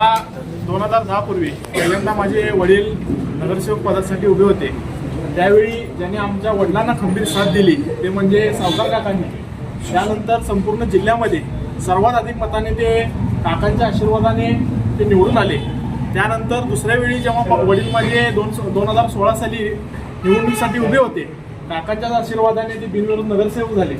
दोन हजार दहा पूर्वी पहिल्यांदा माझे वडील नगरसेवक पदासाठी उभे होते. त्यावेळी ज्यांनी आमच्या वडिलांना खंबीर साथ दिली ते म्हणजे सावकार काकांनी. त्यानंतर संपूर्ण जिल्ह्यामध्ये सर्वात अधिक मताने ते काकांच्या आशीर्वादाने ते निवडून आले. त्यानंतर दुसऱ्या वेळी जेव्हा वडील माझे दोन दोन हजार सोळा साली निवडणुकीसाठी उभे होते काकांच्याच आशीर्वादाने ते बिनविरोध नगरसेवक झाले.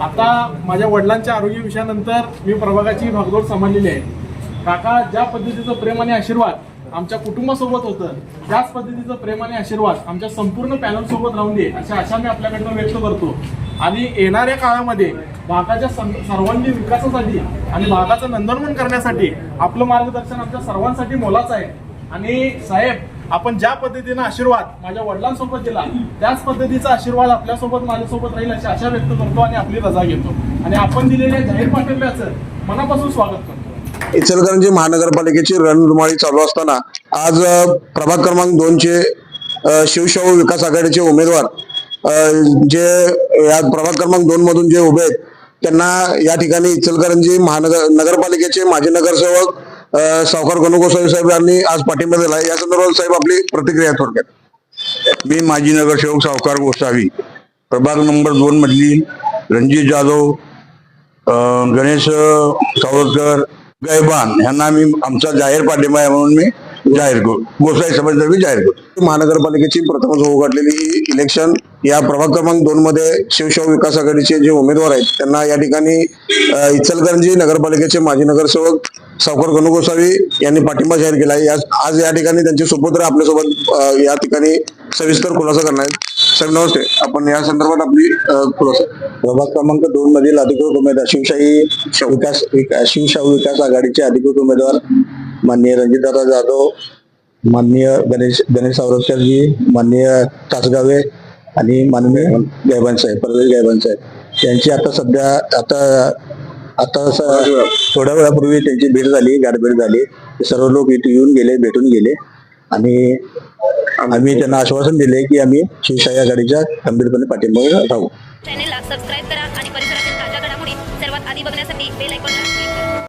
आता माझ्या वडिलांच्या आरोग्य विषयानंतर मी प्रभागाची भागदौड सांभाळलेली आहे. काका ज्या पद्धतीचं प्रेम आणि आशीर्वाद आमच्या कुटुंबासोबत होतं त्याच पद्धतीचं प्रेम आणि आशीर्वाद आमच्या संपूर्ण पॅनल सोबत राहून दे अशा आशा मी आपल्याकडनं व्यक्त करतो. आणि येणाऱ्या काळामध्ये भागाच्या सं- सर्वांगीण विकासासाठी आणि भागाचं नंदनवन करण्यासाठी आपलं मार्गदर्शन आमच्या सर्वांसाठी मोलाचं आहे. आणि साहेब आपण ज्या पद्धतीनं आशीर्वाद माझ्या वडिलांसोबत दिला त्याच पद्धतीचा आशीर्वाद आपल्यासोबत माझ्यासोबत राहील अशी आशा व्यक्त करतो आणि आपली रजा घेतो. आणि आपण दिलेल्या जाहीर पाठिंब्याचं मनापासून स्वागत करतो. इचलकरंजी महानगरपालिकेची रणधुमाळी चालू असताना आज प्रभाग क्रमांक दोनचे शिवशाहू विकास आघाडीचे उमेदवार जे या प्रभाग क्रमांक दोन मधून जे उभे आहेत त्यांना या ठिकाणी इचलकरंजी महानगर नगरपालिकेचे माजी नगरसेवक सावकार गणू गोसावी साहेब यांनी आज पाठिंबा दिला या संदर्भात साहेब आपली प्रतिक्रिया थोडक्यात. मी माजी नगरसेवक सावकार गोसावी प्रभाग नंबर दोन मधली रणजित जाधव अं, गणेश सावरकर गैबान यांना मी आमचा जाहीर पाठिंबा आहे म्हणून मी जाहीर करू. गोसाई समाजातर्फे जाहीर करू. महानगरपालिकेची प्रथमच उघडलेली ही इलेक्शन या प्रभाग क्रमांक दोन मध्ये शिवशाहू विकास आघाडीचे जे उमेदवार आहेत त्यांना या ठिकाणी इचलकरंजी नगरपालिकेचे माजी नगरसेवक सावकर गणू गोसावी यांनी पाठिंबा जाहीर केला आहे. या- आज या ठिकाणी त्यांचे सुपुत्र आपल्यासोबत या ठिकाणी सविस्तर खुलासा करणार आहेत. साहेब नमस्ते. आपण या संदर्भात आपली प्रभाग क्रमांक दोन मधील अधिकृत उमेदवार शिवशाही विकास विका- शिवशाहू विकास आघाडीचे अधिकृत उमेदवार माननीय रणजितदादा जाधव माननीय गणेश गणेश सावरकरजी माननीय तासगावे आणि माननीय गायबान साहेब परवेश गायबान साहेब. यांची आता सध्या आता आता थोड्या वेळापूर्वी त्यांची भेट झाली गाठभेट झाली. सर्व लोक इथे येऊन गेले भेटून गेले. आणि आम्ही त्यांना आश्वासन दिले की आम्ही शिवशाही आघाडीच्या गंभीरपणे पाठिंबा राहू चॅनेलला सबस्क्राईब करा आणि परिसरातील ताज्या घडामोडी सर्वात आधी बघण्यासाठी